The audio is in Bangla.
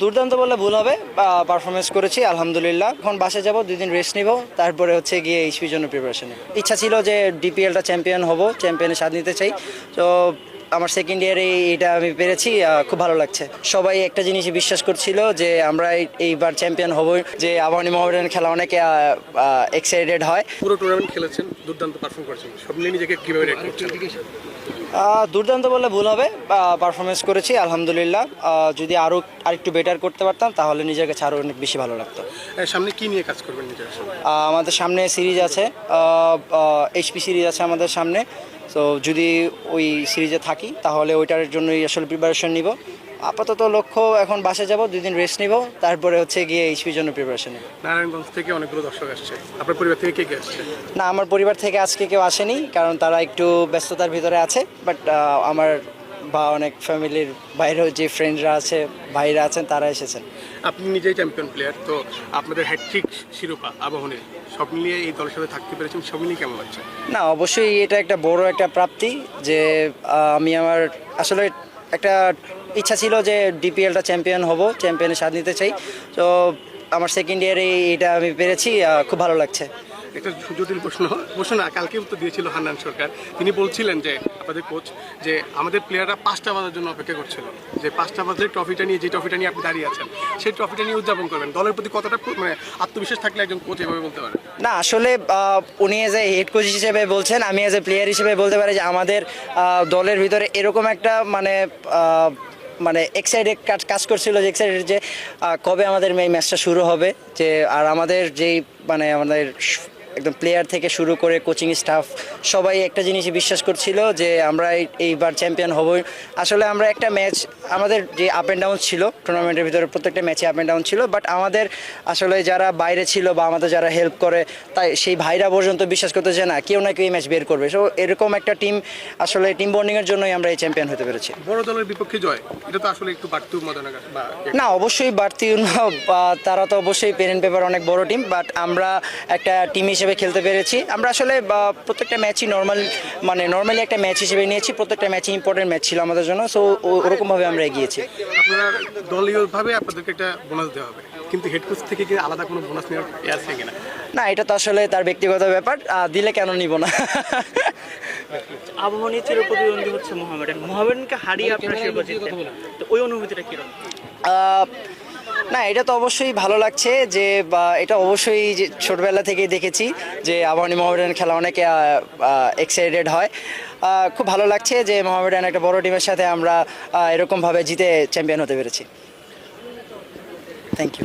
দুর্দান্ত বললে ভুল হবে পারফরমেন্স করেছি, আলহামদুলিল্লাহ। এখন বাসে যাব দুই দিন রেস্ট নিব, তারপরে হচ্ছে গিয়ে এইচপির জন্য প্রিপারেশন ইচ্ছা ছিল যে ডিপিএলটা চ্যাম্পিয়ন হব চ্যাম্পিয়নের স্বাদ নিতে চাই। তো আমার সেকেন্ড ইয়ারে এটা আমি পেরেছি খুব ভালো লাগছে। সবাই একটা জিনিসই বিশ্বাস করছিল যে আমরা এইবার চ্যাম্পিয়ন হব, যে আবাহনী মোহামেডান খেলা অনেকে এক্সাইটেড হয়। পুরো টুর্নামেন্ট খেলেছেন, দুর্দান্ত পারফর্ম করেছেন। সব নিয়ে নিজেকে কীভাবে দুর্দান্ত বললে ভুল হবে। পারফরমেন্স করেছি আলহামদুলিল্লাহ। যদি আরও আরেকটু বেটার করতে পারতাম তাহলে নিজের কাছে আরও অনেক বেশি ভালো লাগতো। সামনে কি নিয়ে কাজ করবেন নিজের আমাদের সামনে সিরিজ আছে। এইচপি সিরিজ আছে আমাদের সামনে। তো যদি ওই সিরিজে থাকি তাহলে ওইটার জন্যই আসলে প্রিপারেশন নিব। আপাতত লক্ষ্য এখন বাসে যাব দুই দিন রেস্ট নিব তারপরে হচ্ছে গিয়ে এইচপির জন্য প্রিপারেশন নিব। নারায়ণগঞ্জ থেকে অনেকগুলো দর্শক আসছে। আপনার পরিবার থেকে কে কে আসছে? না আমার পরিবার থেকে আজকে কেউ আসেনি কারণ তারা একটু ব্যস্ততার ভিতরে আছে বাট আমার বা অনেক ফ্যামিলির বাইরেও যে ফ্রেন্ডরা আছে ভাইরা আছেন তারা এসেছেন। আপনি নিজেই চ্যাম্পিয়ন প্লেয়ার তো আপনাদের হ্যাট্রিক শিরোপা আবাহনের সব মিলিয়ে এই দলের সাথে থাকতে পেরেছেন সব মিলিয়ে কেমন লাগছে? না অবশ্যই এটা একটা বড় একটা প্রাপ্তি যে আমি আমার আসলে একটা ইচ্ছা ছিল যে ডিপিএলটা চ্যাম্পিয়ন হব চ্যাম্পিয়নের স্বাদ নিতে চাই। তো আমার সেকেন্ড ইয়ারে এটা আমি পেরেছি খুব ভালো লাগছে। একটা জটিল প্রশ্ন প্রশ্ন না, কালকে উত্তর দিয়েছিল হান্নান সরকার। তিনি বলছিলেন যে, আপনাদের কোচ যে আমাদের প্লেয়াররা পাঁচটা বাজার জন্য অপেক্ষা করছিল। যে পাঁচটা বাজার ট্রফিটা নিয়ে, যে ট্রফিটা নিয়ে আপনি দাঁড়িয়ে আছেন, সেই ট্রফিটা নিয়ে উদযাপন করবেন। দলের প্রতি কতটা মানে আত্মবিশ্বাস থাকলে একজন কোচ এভাবে বলতে পারে? না, আসলে উনি এজ এ হেড কোচ হিসেবে বলছেন, আমি এজ এ প্লেয়ার হিসেবে বলতে পারি যে আমাদের দলের ভিতরে এরকম একটা মানে মানে এক্সাইটেড কাজ কাজ করছিল যে এক্সাইটেড যে কবে আমাদের এই ম্যাচটা শুরু হবে। যে, আর আমাদের যেই মানে আমাদের একদম প্লেয়ার থেকে শুরু করে কোচিং স্টাফ সবাই একটা জিনিসই বিশ্বাস করছিল যে আমরা এইবার চ্যাম্পিয়ন হব। আসলে আমরা একটা ম্যাচ আমাদের যে আপ অ্যান্ড ডাউন ছিল টুর্নামেন্টের ভিতরে প্রত্যেকটা ম্যাচে আপ অ্যান্ড ডাউন ছিল বাট আমাদের আসলে যারা বাইরে ছিল বা আমাদের যারা হেল্প করে তাই সেই ভাইরা পর্যন্ত বিশ্বাস করতে যে না কেউ না কেউ এই ম্যাচ বের করবে। সো এরকম একটা টিম আসলে টিম বন্ডিংয়ের জন্যই আমরা এই চ্যাম্পিয়ন হতে পেরেছি। বড় দলের বিপক্ষে জয় এটা তো আসলে একটু বাড়তি উন্মাদনা না অবশ্যই বাড়তি তারা তো অবশ্যই পেন পেপার অনেক বড় টিম বাট আমরা একটা টিম হিসেবে খেলতে পেরেছি। আমরা আসলে বা, প্রত্যেকটা ম্যাচই নর্মাল মানে নর্মালি একটা ম্যাচ হিসেবে নিয়েছি প্রত্যেকটা ম্যাচই ইম্পর্টেন্ট ম্যাচ ছিল আমাদের জন্য সো ওরকমভাবে আমরা এগিয়েছি। আপনারা দলীয়ভাবে আপনাদেরকে একটা বোনাস দেওয়া হবে কিন্তু হেড কোচ থেকে কি আলাদা কোনো বোনাস নেওয়ার আছে কিনা? না এটা তো আসলে তার ব্যক্তিগত ব্যাপার দিলে কেন নিব না? আবহাওয়া চির প্রতিদ্বন্দ্বী হচ্ছে মোহামেডান। মোহামেডানকে হারিয়ে আপনারা শিরোপা জিতলেন। তো ওই অনুভূতিটা কীরকম? না, এটা তো অবশ্যই ভালো লাগছে যে এটা অবশ্যই যে ছোটবেলা থেকেই দেখেছি যে আবাহনী মোহামেডান খেলা অনেকে এক্সাইটেড হয়। খুব ভালো লাগছে যে মোহামেডান একটা বড় টিমের সাথে আমরা এরকমভাবে জিতে চ্যাম্পিয়ন হতে পেরেছি। Thank you